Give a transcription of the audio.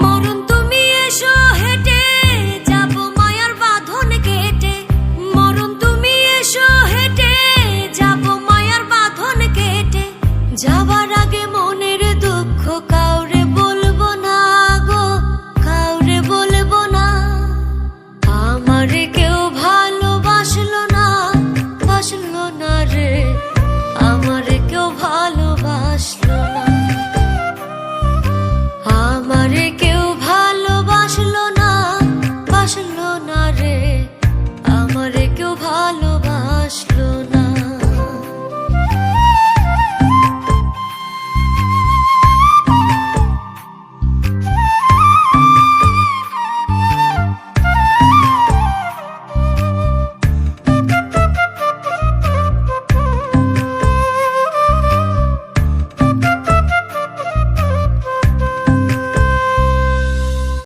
মরণ তুমি এসো হেঁটে, যাব মায়ার বাঁধন কেটে। মরণ তুমি এসো হেঁটে, যাব মায়ার বাঁধন কেটে। যাবার আগে মনের দুঃখ কা আমারে কেউ ভাব